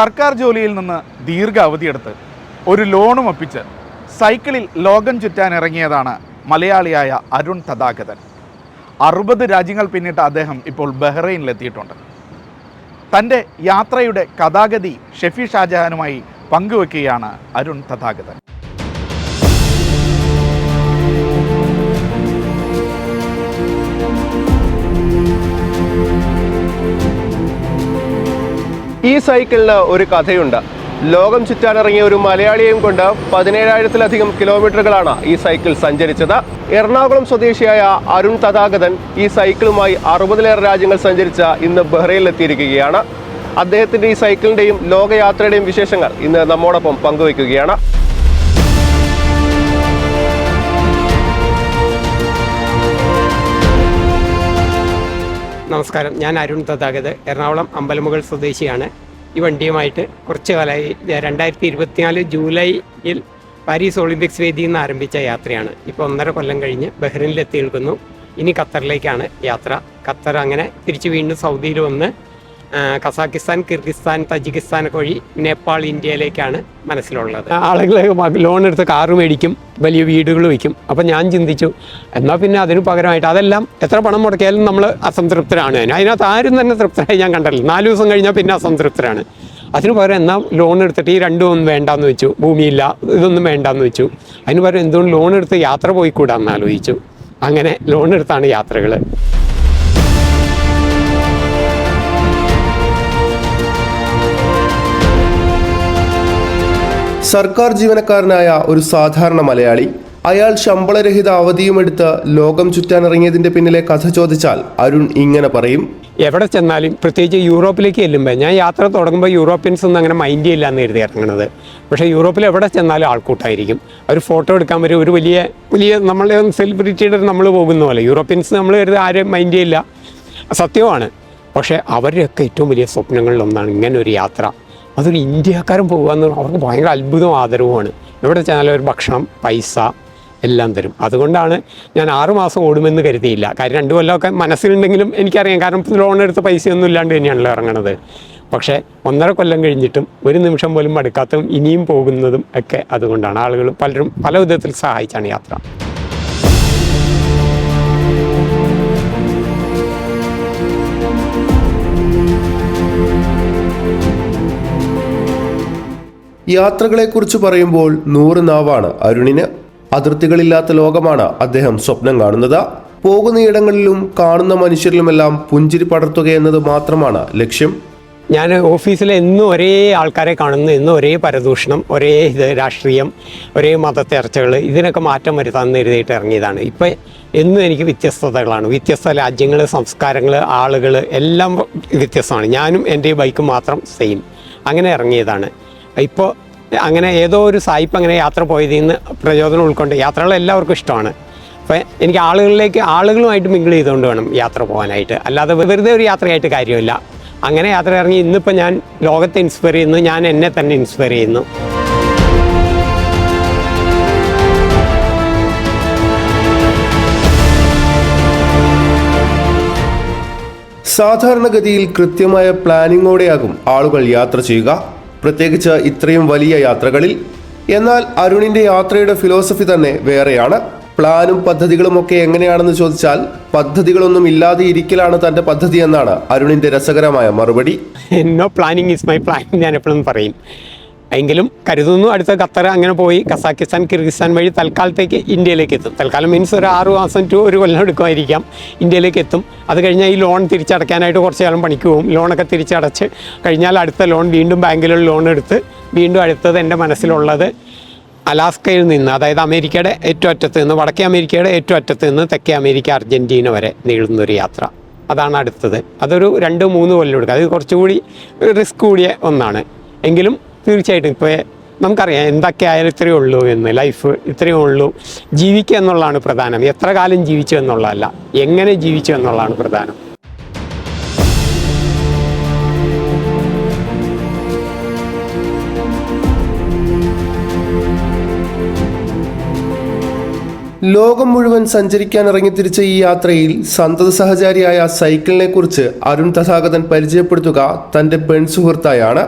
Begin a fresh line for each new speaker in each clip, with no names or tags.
സർക്കാർ ജോലിയിൽ നിന്ന് ദീർഘ അവധിയെടുത്ത് ഒരു ലോണും ഒപ്പിച്ച് സൈക്കിളിൽ ലോകം ചുറ്റാൻ ഇറങ്ങിയതാണ് മലയാളിയായ അരുൺ തഥാഗതൻ. അറുപത് രാജ്യങ്ങൾ പിന്നിട്ട് അദ്ദേഹം ഇപ്പോൾ ബഹ്റൈനിലെത്തിയിട്ടുണ്ട്. തന്റെ യാത്രയുടെ കഥാഗതി ഷെഫി ഷാജഹാനുമായി പങ്കുവെക്കുകയാണ് അരുൺ തഥാഗതൻ.
സൈക്കിളിന് ഒരു കഥയുണ്ട്. ലോകം ചുറ്റാനിറങ്ങിയ ഒരു മലയാളിയെയും കൊണ്ട് പതിനേഴായിരത്തിലധികം കിലോമീറ്ററുകളാണ് ഈ സൈക്കിൾ സഞ്ചരിച്ചത്. എറണാകുളം സ്വദേശിയായ അരുൺ തഥാഗതൻ ഈ സൈക്കിളുമായി അറുപതിലേറെ രാജ്യങ്ങൾ സഞ്ചരിച്ച ഇന്ന് ബഹ്റൈനിലെത്തിയിരിക്കുകയാണ്. അദ്ദേഹത്തിന്റെ ഈ സൈക്കിളിന്റെയും ലോകയാത്രയുടെയും വിശേഷങ്ങൾ ഇന്ന് നമ്മോടൊപ്പം പങ്കുവയ്ക്കുകയാണ്.
നമസ്കാരം. ഞാൻ അരുൺ തഥാഗത് എറണാകുളം അമ്പലമുകൾ സ്വദേശിയാണ്. ഈ വണ്ടിയുമായിട്ട് കുറച്ച് കാലമായി രണ്ടായിരത്തി ഇരുപത്തിനാല് ജൂലൈയിൽ പാരീസ് ഒളിമ്പിക്സ് വേദിയിൽ നിന്ന് ആരംഭിച്ച യാത്രയാണ്. ഇപ്പോൾ ഒന്നര കൊല്ലം കഴിഞ്ഞ് ബഹ്റിനിൽ എത്തി നിൽക്കുന്നു. ഇനി ഖത്തറിലേക്കാണ് യാത്ര. ഖത്തർ അങ്ങനെ തിരിച്ച് വീണ്ടും സൗദിയിൽ വന്ന് കസാക്കിസ്ഥാൻ കിർഗിസ്ഥാൻ തജിക്കിസ്ഥാൻ ഒക്കെ വഴി നേപ്പാൾ ഇന്ത്യയിലേക്കാണ് മനസ്സിലുള്ളത്. ആളുകൾ ലോൺ എടുത്ത് കാറ് മേടിക്കും വലിയ വീടുകൾ വയ്ക്കും. അപ്പം ഞാൻ ചിന്തിച്ചു എന്നാൽ പിന്നെ അതിന് പകരമായിട്ട് അതെല്ലാം എത്ര പണം മുടക്കിയാലും നമ്മൾ അസംതൃപ്തരാണ് അതിനകത്ത് ആരും തന്നെ തൃപ്തരായി ഞാൻ കണ്ടല്ലോ നാല് ദിവസം കഴിഞ്ഞാൽ പിന്നെ അസംതൃപ്തരാണ്. അതിന് പകരം എന്നാൽ ലോൺ എടുത്തിട്ട് ഈ രണ്ടും ഒന്നും വേണ്ടാന്ന് വെച്ചു. ഭൂമിയില്ല ഇതൊന്നും വേണ്ടാന്ന് വെച്ചു. അതിന് പകരം എന്തുകൊണ്ട് ലോൺ എടുത്ത് യാത്ര പോയിക്കൂടാന്ന് ആലോചിച്ചു. അങ്ങനെ ലോൺ എടുത്താണ് യാത്രകൾ
സർക്കാർ ജീവനക്കാരനായ ഒരു സാധാരണ മലയാളി. അയാൾ ശമ്പളരഹിത അവധിയുമെടുത്ത് ലോകം ചുറ്റാനിറങ്ങിയതിന്റെ പിന്നിലെ കഥ ചോദിച്ചാൽ അരുൺ ഇങ്ങനെ പറയും.
എവിടെ ചെന്നാലും പ്രത്യേകിച്ച് യൂറോപ്പിലേക്ക് ചെല്ലുമ്പോൾ ഞാൻ യാത്ര തുടങ്ങുമ്പോൾ യൂറോപ്യൻസ് ഒന്നും അങ്ങനെ മൈൻഡ് ചെയ്യില്ല എന്ന് കരുതി ഇറങ്ങണത്. പക്ഷേ യൂറോപ്പിൽ എവിടെ ചെന്നാലും ആൾക്കൂട്ടായിരിക്കും. അവർ ഫോട്ടോ എടുക്കാൻ വരും ഒരു വലിയ വലിയ നമ്മളെ സെലിബ്രിറ്റിയുടെ നമ്മൾ പോകുന്ന പോലെ. യൂറോപ്യൻസ് നമ്മൾ കരുതി ആരും മൈൻഡ് ചെയ്യില്ല. സത്യമാണ്. പക്ഷേ അവരുടെയൊക്കെ ഏറ്റവും വലിയ സ്വപ്നങ്ങളിലൊന്നാണ് ഇങ്ങനെ ഒരു യാത്ര. അതൊരു ഇന്ത്യക്കാരൻ പോകുക അവർക്ക് ഭയങ്കര അത്ഭുതവും ആദരവുമാണ്. എവിടെ ചെന്നാൽ ഒരു ഭക്ഷണം പൈസ എല്ലാം തരും. അതുകൊണ്ടാണ് ഞാൻ ആറുമാസം ഓടുമെന്ന് കരുതിയില്ല. കാര്യം രണ്ട് കൊല്ലമൊക്കെ മനസ്സിലുണ്ടെങ്കിലും എനിക്കറിയാം. കാരണം ലോൺ എടുത്ത പൈസയൊന്നും ഇല്ലാണ്ട് തന്നെയാണല്ലോ ഇറങ്ങണത്. പക്ഷേ ഒന്നര കൊല്ലം കഴിഞ്ഞിട്ടും ഒരു നിമിഷം പോലും മടുക്കാത്തതും ഇനിയും പോകുന്നതും ഒക്കെ അതുകൊണ്ടാണ് ആളുകൾ പലരും പല വിധത്തിൽ സഹായിച്ചാണ് യാത്ര.
യാത്രകളെക്കുറിച്ച് പറയുമ്പോൾ നൂറ് നാവാണ് അരുണിന്. അതിർത്തികളില്ലാത്ത ലോകമാണ് അദ്ദേഹം സ്വപ്നം കാണുന്നത്. പോകുന്ന ഇടങ്ങളിലും കാണുന്ന മനുഷ്യരിലുമെല്ലാം പുഞ്ചിരി പടർത്തുക എന്നത് മാത്രമാണ് ലക്ഷ്യം.
ഞാൻ ഓഫീസിൽ എന്നും ഒരേ ആൾക്കാരെ കാണുന്നു. എന്നും ഒരേ പരദൂഷണം ഒരേ ഇത് രാഷ്ട്രീയം ഒരേ മതച്ചർച്ചകൾ ഇതിനൊക്കെ മാറ്റം വരുത്താമെന്ന് എഴുതിയിട്ട് ഇറങ്ങിയതാണ്. ഇപ്പം എന്നും എനിക്ക് വ്യത്യസ്തതകളാണ്. വ്യത്യസ്ത രാജ്യങ്ങൾ സംസ്കാരങ്ങൾ ആളുകൾ എല്ലാം വ്യത്യസ്തമാണ്. ഞാനും എന്റെ ബൈക്ക് മാത്രം സെയിം. അങ്ങനെ ഇറങ്ങിയതാണ്. ഇപ്പോൾ അങ്ങനെ ഏതോ ഒരു സായിപ്പ് അങ്ങനെ യാത്ര പോയതിൽ നിന്ന് പ്രചോദനം ഉൾക്കൊണ്ട് യാത്രകൾ എല്ലാവർക്കും ഇഷ്ടമാണ്. അപ്പോൾ എനിക്ക് ആളുകളിലേക്ക് ആളുകളുമായിട്ട് മിങ്കിൾ ചെയ്തുകൊണ്ട് വേണം യാത്ര പോകാനായിട്ട്. അല്ലാതെ വെറുതെ ഒരു യാത്രയായിട്ട് കാര്യമില്ല. അങ്ങനെ യാത്ര ഇറങ്ങി ഇന്നിപ്പോൾ ഞാൻ ലോകത്തെ ഇൻസ്പയർ ചെയ്യുന്നു. ഞാൻ എന്നെ തന്നെ ഇൻസ്പയർ ചെയ്യുന്നു.
സാധാരണഗതിയിൽ കൃത്യമായ പ്ലാനിങ്ങോടെയാകും ആളുകൾ യാത്ര ചെയ്യുക. പ്രത്യേകിച്ച് ഇത്രയും വലിയ യാത്രകളിൽ. എന്നാൽ അരുണിന്റെ യാത്രയുടെ ഫിലോസഫി തന്നെ വേറെയാണ്. പ്ലാനും പദ്ധതികളും ഒക്കെ എങ്ങനെയാണെന്ന് ചോദിച്ചാൽ പദ്ധതികളൊന്നും ഇല്ലാതെ ഇരിക്കലാണ് തന്റെ പദ്ധതി എന്നാണ് അരുണിന്റെ രസകരമായ മറുപടി.
No planning is my plan ഞാൻ എപ്പോഴും പറയും. എങ്കിലും കരുതുന്നു അടുത്ത ഖത്തർ അങ്ങനെ പോയി. കസാക്കിസ്ഥാൻ കിർഗിസ്ഥാൻ വഴി തൽക്കാലത്തേക്ക് ഇന്ത്യയിലേക്ക് എത്തും. തൽക്കാലം മീൻസ് ഒരു ആറു മാസം ടു ഒരു കൊല്ലം എടുക്കുമായിരിക്കാം ഇന്ത്യയിലേക്ക് എത്തും. അത് കഴിഞ്ഞാൽ ഈ ലോൺ തിരിച്ചടയ്ക്കാനായിട്ട് കുറച്ച് കാലം പണിക്ക് പോകും. ലോണൊക്കെ തിരിച്ചടച്ച് കഴിഞ്ഞാൽ അടുത്ത ലോൺ വീണ്ടും ബാങ്കിലുള്ള ലോൺ എടുത്ത് വീണ്ടും അടുത്തത് എന്റെ മനസ്സിലുള്ളത് അലാസ്കയിൽ നിന്ന് അതായത് അമേരിക്കയുടെ ഏറ്റവും അറ്റത്ത് നിന്ന് വടക്കേ അമേരിക്കയുടെ ഏറ്റവും അറ്റത്ത് നിന്ന് തെക്കേ അമേരിക്ക അർജന്റീന വരെ നീളുന്നൊരു യാത്ര. അതാണ് അടുത്തത്. അതൊരു രണ്ട് മൂന്ന് കൊല്ലം എടുക്കുക അത് കുറച്ചുകൂടി റിസ്ക് കൂടിയ ഒന്നാണ്. എങ്കിലും തീർച്ചയായിട്ടും ഇപ്പോൾ നമുക്കറിയാം എന്തൊക്കെ ആയാലും ഇത്രയേ ഉള്ളൂ എന്ന് ലൈഫ് ഇത്രയേ ഉള്ളൂ. ജീവിക്കുക എന്നുള്ളതാണ് പ്രധാനം. എത്ര കാലം ജീവിച്ചു എന്നുള്ളതല്ല. എങ്ങനെ ജീവിച്ചു എന്നുള്ളതാണ് പ്രധാനം.
ലോകം മുഴുവൻ സഞ്ചരിക്കാൻ ഇറങ്ങിത്തിരിച്ച ഈ യാത്രയിൽ സന്തത സഹചാരിയായ സൈക്കിളിനെ കുറിച്ച് അരുൺ തഥാഗതൻ പരിചയപ്പെടുത്തുക തന്റെ പെൺസുഹൃത്തായാണ്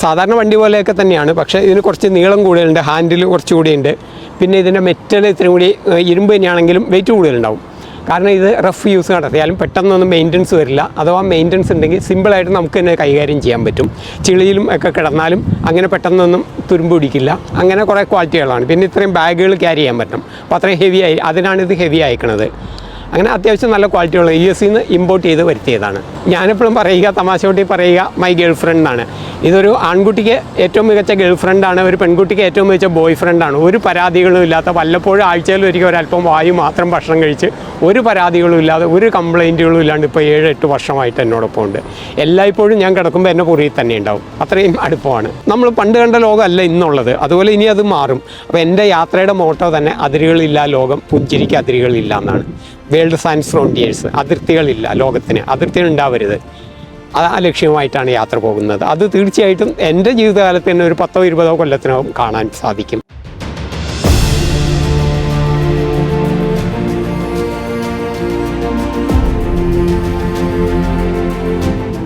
സാധാരണ വണ്ടി പോലെയൊക്കെ തന്നെയാണ്. പക്ഷേ ഇതിന് കുറച്ച് നീളം കൂടുതലുണ്ട്. ഹാൻഡിൽ കുറച്ച് കുറച്ചുകൂടിയുണ്ട് പിന്നെ ഇതിന്റെ മെറ്റൽ ഇത്രയും കൂടി ഇരുമ്പ് തന്നെയാണെങ്കിലും വെയിറ്റ് കൂടുതലുണ്ടാവും. കാരണം ഇത് റഫ് യൂസ് നടത്തിയാലും പെട്ടെന്നൊന്നും മെയിന്റനൻസ് വരില്ല. അഥവാ മെയിന്റനൻസ് ഉണ്ടെങ്കിൽ സിമ്പിളായിട്ട് നമുക്ക് തന്നെ കൈകാര്യം ചെയ്യാൻ പറ്റും. ചിളിയിലും ഒക്കെ കിടന്നാലും അങ്ങനെ പെട്ടെന്നൊന്നും തുരുമ്പ് പിടിക്കില്ല. അങ്ങനെ കുറേ ക്വാളിറ്റികളാണ് പിന്നെ ഇത്രയും ബാഗുകൾ ക്യാരി ചെയ്യാൻ പറ്റും അപ്പോൾ അത്രയും ഹെവി ആയി അതിനാണ് ഇത് ഹെവി അയക്കണത് അങ്ങനെ അത്യാവശ്യം നല്ല ക്വാളിറ്റിയുള്ള യു എസ് നിന്ന് ഇമ്പോർട്ട് ചെയ്ത് വരുത്തിയതാണ്. ഞാനെപ്പോഴും പറയുക തമാശ കൂട്ടി പറയുക മൈ ഗേൾ ഫ്രണ്ട് ഇതൊരു ആൺകുട്ടിക്ക് ഏറ്റവും മികച്ച ഗേൾ ഫ്രണ്ടാണ് ഒരു പെൺകുട്ടിക്ക് ഏറ്റവും മികച്ച ബോയ് ഫ്രണ്ടാണ് ഒരു പരാതികളും ഇല്ലാത്ത വല്ലപ്പോഴും ആഴ്ചയിൽ ഒരിക്കൽ ഒരല്പം വായു മാത്രം ഭക്ഷണം കഴിച്ച് ഒരു പരാതികളും ഇല്ലാതെ ഒരു കംപ്ലൈന്റുകളും ഇല്ലാണ്ട് ഇപ്പോൾ ഏഴ് എട്ട് വർഷമായിട്ട് എന്നോടൊപ്പം ഉണ്ട്. എല്ലായ്പ്പോഴും ഞാൻ കിടക്കുമ്പോൾ എന്നെ പുറകിൽ തന്നെ ഉണ്ടാവും. അത്രയും അടുപ്പമാണ്. നമ്മൾ പണ്ട് കണ്ട ലോകമല്ല ഇന്നുള്ളത്. അതുപോലെ ഇനി അത് മാറും. അപ്പോൾ എന്റെ യാത്രയുടെ മോട്ടോ തന്നെ അതിരുകളില്ല ലോകം പുഞ്ചിരിക്ക് അതിരുകളില്ല എന്നാണ്. വേൾഡ് സയൻസ് ഫ്രോണ്ടിയേഴ്സ് അതിർത്തികളില്ല ലോകത്തിന് അതിർത്തികൾ ഉണ്ടാവരുത്. അത് ആ ലക്ഷ്യമായിട്ടാണ് യാത്ര പോകുന്നത്. അത് തീർച്ചയായിട്ടും എന്റെ ജീവിതകാലത്ത് തന്നെ ഒരു പത്തോ ഇരുപതോ കൊല്ലത്തിനോ കാണാൻ സാധിക്കും.